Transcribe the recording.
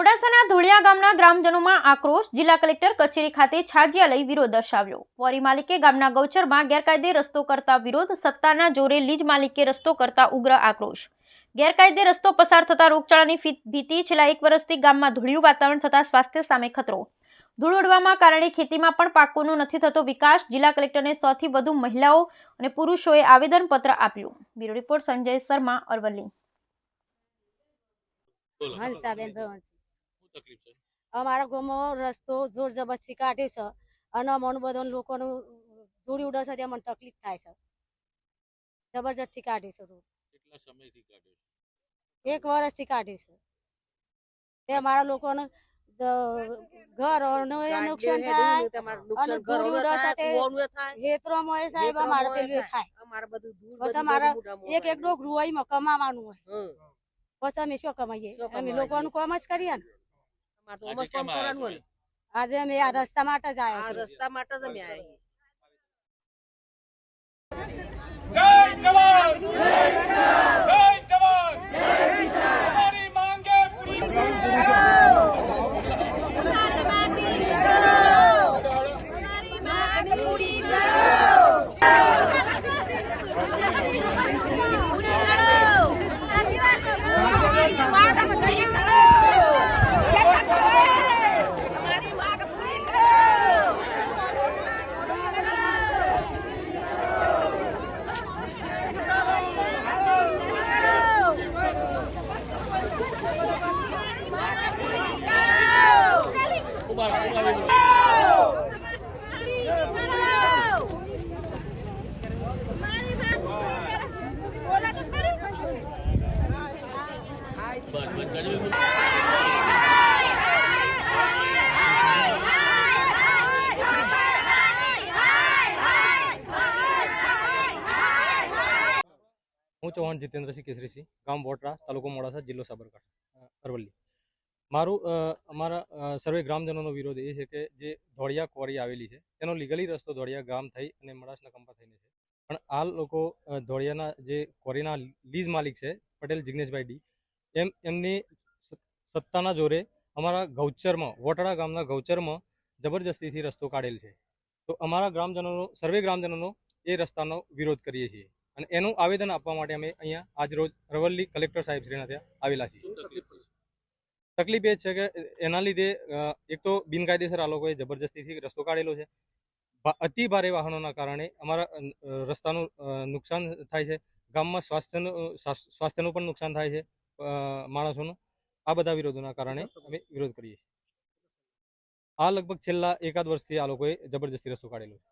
મોડાસાના ધોળિયા ગામના ગ્રામજનોમાં આક્રોશ જિલ્લા કલેક્ટર કચેરી ખાતે છાજિયા લઈ વિરોધ દર્શાવ્યો. ક્વોરી માલિકે ગામના ગૌચરમાં ગેરકાયદે રસ્તો કરતા વિરોધ સત્તાના જોરે લીજ માલિકે રસ્તો કરતા ઉગ્ર આક્રોશ. ગેરકાયદે રસ્તો પસાર થતા રોગચાળાની ભીતિ છેલ્લા એક વર્ષથી ગામમાં ધૂળિયું વાતાવરણ થતા સ્વાસ્થ્ય સામે ખતરો. ધૂળ ઉડવામાં કારણે ખેતીમાં પણ પાકોનો નથી થતો વિકાસ જિલ્લા કલેક્ટરને સૌથી વધુ મહિલાઓ અને પુરુષોએ આવેદનપત્ર આપ્યું. Bureau report Sanjay Sharma Aravalli. Hansaben ભવન. શું તકલીફ છે? અમારા ગામમાં રસ્તો જોર જબરથી કાઢ્યો છે અને અમને બધા લોકોનું ધૂળી ઉડે છે ત્યાં મને તકલીફ થાય છે. જબરજસ્તી કાઢ્યું છે રોડ. કેટલા સમયથી કાઢ્યો છે? એક વર્ષથી કાઢ્યું છે. તે અમારા લોકોને ઘર એ નુકસાન થાય અને ધૂળ ઉડે છે તે ખેતરોમાં એ સાહેબ અમારે પેલું એ થાય બસ અમારે એક એક ડોક રૂવાઈમાં કમાવાનું હોય. બસ અમે શું કમાઈએ? અમે લોકોનું કામ જ કરીએ ને. આજે કેમ છો અહીંયા? આજે અમે આ રસ્તા માટે જ આવ્યા છીએ. રસ્તા માટે જ અમે આવ્યા જય જવાન! હું ચૌહાણ જીતેન્દ્રસિંહ કેસરીસિંહ ગામ વોટરા, તાલુકો મોડાસા, જિલ્લો સાબરકાંઠા અરવલ્લી. મારું અમારા સર્વે ગ્રામજનોનો વિરોધ એ છે કે જે ધોળિયા ક્વોરી આવેલી છે, તેનો લીગલી રસ્તો ધોળિયા ગામ થઈ અને મડાસના કંપા થઈને છે. પણ આ લોકો ધોળિયાના જે ક્વોરીના લીઝ માલિક છે, પટેલ જિગ્નેશભાઈ ડી એમ એમની સત્તાના જોરે અમારા ગૌચરમાં વોટડા ગામના ગૌચરમાં જબરજસ્તીથી રસ્તો કાઢેલ છે. તો અમારા ગ્રામજનોનો સર્વે ગ્રામજનોનો એ રસ્તાનો વિરોધ કરીએ છીએ. અને એનું આવેદન આપવા માટે અમે અહીંયા આજ રોજ રવલ્લી કલેક્ટર સાહેબ શ્રીના ત્યાં આવેલા છીએ. તકલીફ એ છે કે એના લીધે એક તો બિનકાયદેસર આ લોકોએ જબરજસ્તીથી રસ્તો કાઢેલો છે. અતિ ભારે વાહનોના કારણે અમારા રસ્તાનું નુકસાન થાય છે. ગામમાં સ્વાસ્થ્યનું સ્વાસ્થ્યનું પણ નુકસાન થાય છે. માણસોનું આ બધા વિરોધોના કારણે અમે વિરોધ કરીએ છીએ. આ લગભગ છેલ્લા એકાદ વર્ષથી આ લોકોએ જબરજસ્તી રસ્તો કાઢેલો છે.